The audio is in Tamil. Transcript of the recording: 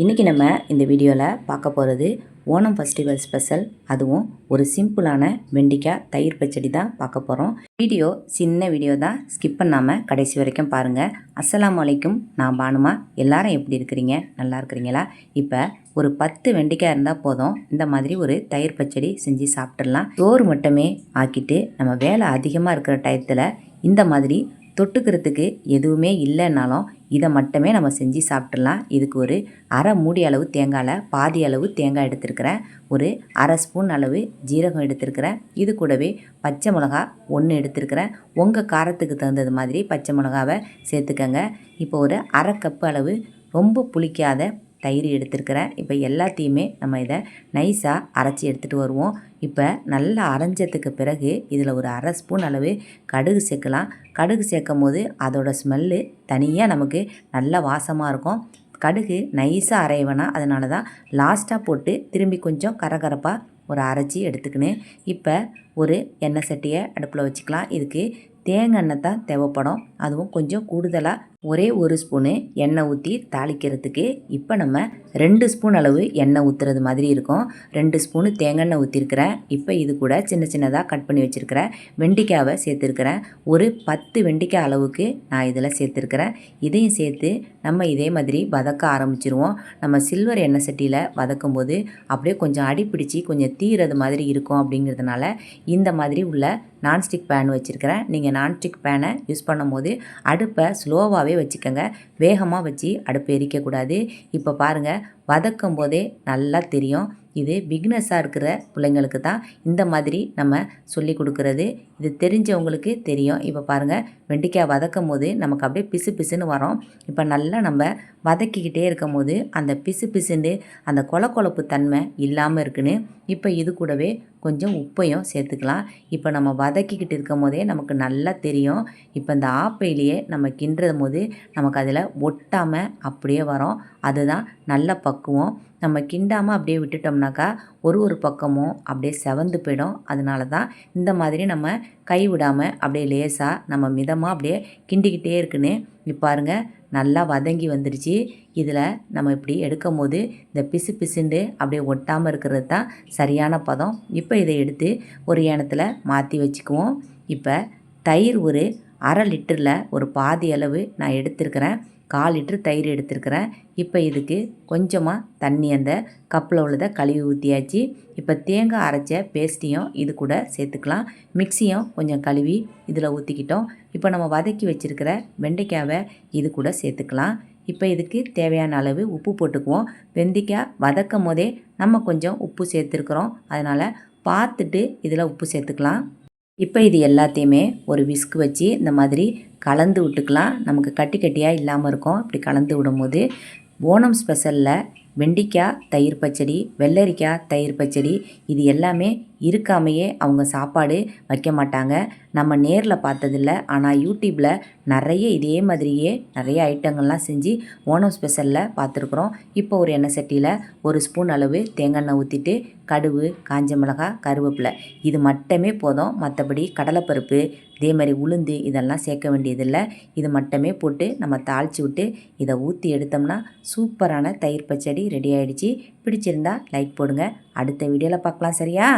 இன்றைக்கி நம்ம இந்த வீடியோவில் பார்க்க போகிறது ஓணம் ஃபெஸ்டிவல் ஸ்பெஷல் அதுவும் ஒரு சிம்பிளான வெண்டிக்காய் தயிர் பச்சடி தான் பார்க்க போகிறோம் வீடியோ சின்ன வீடியோ தான். ஸ்கிப் பண்ணாமல் கடைசி வரைக்கும் பாருங்கள் அஸ்லாமலைக்கும் நான் பானுமா. எல்லாரும் எப்படி இருக்கிறீங்க? நல்லா இருக்கிறீங்களா? இப்போ ஒரு பத்து வெண்டிக்காய் இருந்தால் போதும். இந்த மாதிரி ஒரு தயிர் பச்சடி செஞ்சு சாப்பிட்றலாம் சோறு மட்டுமே ஆக்கிட்டு நம்ம வேலை அதிகமாக இருக்கிற டயத்தில் இந்த மாதிரி தொட்டுக்கிறதுக்கு எதுவுமே இல்லைன்னாலும் இதை மட்டுமே நம்ம செஞ்சு சாப்பிட்றலாம் இதுக்கு ஒரு அரை மூடி அளவு தேங்காயில் பாதி அளவு தேங்காய் எடுத்துருக்கிறேன். ஒரு அரை ஸ்பூன் அளவு ஜீரகம் எடுத்துருக்கிறேன். இது கூடவே பச்சை மிளகா ஒன்று எடுத்துருக்கிறேன். உங்கள் காரத்துக்கு தகுந்தது மாதிரி பச்சை மிளகாவை சேர்த்துக்கங்க. இப்போ ஒரு அரை கப்பு அளவு ரொம்ப புளிக்காத தயிர் எடுத்துருக்கிறேன் இப்போ எல்லாத்தையுமே நம்ம இதை நைஸாக அரைச்சி எடுத்துகிட்டு வருவோம். இப்போ நல்லா அரைஞ்சதுக்கு பிறகு இதில் ஒரு அரை ஸ்பூன் அளவு கடுகு சேர்க்கலாம். கடுகு சேர்க்கும் போது அதோட ஸ்மெல்லு தனியாக நமக்கு நல்ல வாசமாக இருக்கும். கடுகு நைஸாக அரைவேனா அதனால தான் லாஸ்ட்டாக போட்டு திரும்பி கொஞ்சம் கரகரப்பாக ஒரு அரைச்சி எடுத்துக்கினேன். இப்போ ஒரு எண்ணெய் சட்டியை அடுப்பில் வச்சுக்கலாம். இதுக்கு தேங்காய் எண்ணெய் தான் தேவைப்படும். அதுவும் கொஞ்சம் கூடுதலாக ஒரே ஒரு ஸ்பூனு எண்ணெய் ஊற்றி தாளிக்கிறதுக்கு இப்போ நம்ம ரெண்டு ஸ்பூன் அளவு எண்ணெய் ஊற்றுறது மாதிரி இருக்கும். ரெண்டு ஸ்பூனு தேங்காய் எண்ணெய் ஊற்றிருக்கிறேன் இப்போ இது கூட சின்ன சின்னதாக கட் பண்ணி வச்சுருக்கிறேன். வெண்டிக்காவை சேர்த்துருக்கிறேன். ஒரு பத்து வெண்டிக்காய் அளவுக்கு நான் இதில் சேர்த்துருக்கிறேன். இதையும் சேர்த்து நம்ம இதே மாதிரி வதக்க ஆரம்பிச்சிருவோம். நம்ம சில்வர் எண்ணெய் சட்டியில் வதக்கும் போது அப்படியே கொஞ்சம் அடிப்பிடிச்சு கொஞ்சம் தீரது மாதிரி இருக்கும் அப்படிங்கிறதுனால இந்த மாதிரி உள்ள நான்ஸ்டிக் பேன் வச்சுருக்கிறேன். நீங்கள் நான்ஸ்டிக் பேனை யூஸ் பண்ணும்போது அடுப்பை ஸ்லோவாகவே வச்சுக்கோங்க. வேகமாக வச்சு அடுப்பு எரிக்கக்கூடாது. இப்போ பாருங்கள் வதக்கும் போதே நல்லா தெரியும். இது பிக்னஸாக இருக்கிற பிள்ளைங்களுக்கு தான் இந்த மாதிரி நம்ம சொல்லி கொடுக்குறது. இது தெரிஞ்சவங்களுக்கு தெரியும். இப்போ பாருங்கள் வெண்டைக்காய் வதக்கும் போது நமக்கு அப்படியே பிசு பிசுன்னு வரும். இப்போ நல்லா நம்ம வதக்கிக்கிட்டே இருக்கும் போது அந்த பிசு பிசுன்னு அந்த கொல கொழப்பு தன்மை இல்லாமல் இருக்குன்னு இப்போ இது கூடவே கொஞ்சம் உப்பையும் சேர்த்துக்கலாம். இப்போ நம்ம வதக்கிக்கிட்டு இருக்கும் போதே நமக்கு நல்லா தெரியும். இப்போ இந்த ஆப்பையிலேயே நம்ம கிண்டுறது போது நமக்கு அதில் ஒட்டாமல் அப்படியே வரும். அதுதான் நல்ல பக்குவம். நம்ம கிண்டாமல் அப்படியே விட்டுட்டோம்னாக்கா ஒரு ஒரு பக்கமும் அப்படியே செவந்து போயிடும். அதனால தான் இந்த மாதிரி நம்ம கை விடாமல் அப்படியே லேசாக நம்ம மிதமாக அப்படியே கிண்டிக்கிட்டே இருக்குன்னு பாருங்க நல்லா வதங்கி வந்துடுச்சு. இதில் நம்ம இப்படி எடுக்கும் போது இந்த பிசு பிசுண்டு அப்படியே ஒட்டாமல் இருக்கிறது தான் சரியான பதம். இப்போ இதை எடுத்து ஒரு ஏனத்தில் மாற்றி வச்சுக்குவோம். இப்போ தயிர் ஒரு அரை லிட்டரில் ஒரு பாதி அளவு நான் எடுத்திருக்கிறேன். கால் லிட்ரு தயிர் எடுத்திருக்கிறேன். இப்போ இதுக்கு கொஞ்சமாக தண்ணி அந்த கப்பில் உள்ளதை கழுவி ஊற்றியாச்சு இப்போ தேங்காய் அரைச்ச பேஸ்ட்டையும் இது கூட சேர்த்துக்கலாம். மிக்சியும் கொஞ்சம் கழுவி இதில் ஊற்றிக்கிட்டோம் இப்போ நம்ம வதக்கி வச்சுருக்கிற வெண்டைக்காவை இது கூட சேர்த்துக்கலாம். இப்போ இதுக்கு தேவையான அளவு உப்பு போட்டுக்குவோம். வெண்டைக்காய் வதக்கும் போதே நம்ம கொஞ்சம் உப்பு சேர்த்துருக்குறோம். அதனால் பார்த்துட்டு இதில் உப்பு சேர்த்துக்கலாம். இப்போ இது எல்லாத்தையுமே ஒரு விஸ்க் வச்சு இந்த மாதிரி கலந்து விட்டுக்கலாம். நமக்கு கட்டி கட்டியாக இல்லாமல் இருக்கும். இப்படி கலந்து விடும்போது ஓணம் ஸ்பெஷலில் வெண்டிக்காய் தயிர் பச்சடி வெள்ளரிக்காய் தயிர் பச்சடி இது எல்லாமே இருக்காமையே அவங்க சாப்பாடு வைக்க மாட்டாங்க. நம்ம நேரில் பார்த்ததில்ல. ஆனால் யூடியூப்பில் நிறைய இதே மாதிரியே நிறைய ஐட்டங்கள்லாம் செஞ்சு ஓணம் ஸ்பெஷலில் பார்த்துருக்குறோம். இப்போ ஒரு எண்ணெய் சட்டியில் ஒரு ஸ்பூன் அளவு தேங்காய் எண்ணெய் ஊற்றிட்டு கடுகு காஞ்ச மிளகாய் கருவேப்பிலை. இது மட்டுமே போதும். மற்றபடி கடலைப்பருப்பு இதே மாதிரி உளுந்து இதெல்லாம் சேர்க்க வேண்டியதில்லை. இது மட்டுமே போட்டு நம்ம தாளித்து விட்டு இதை ஊற்றி எடுத்தோம்னா சூப்பரான தயிர் பச்சடி ரெடி ஆகிடுச்சு பிடிச்சிருந்தா லைக் போடுங்க. அடுத்த வீடியோவில் பார்க்கலாம் சரியா?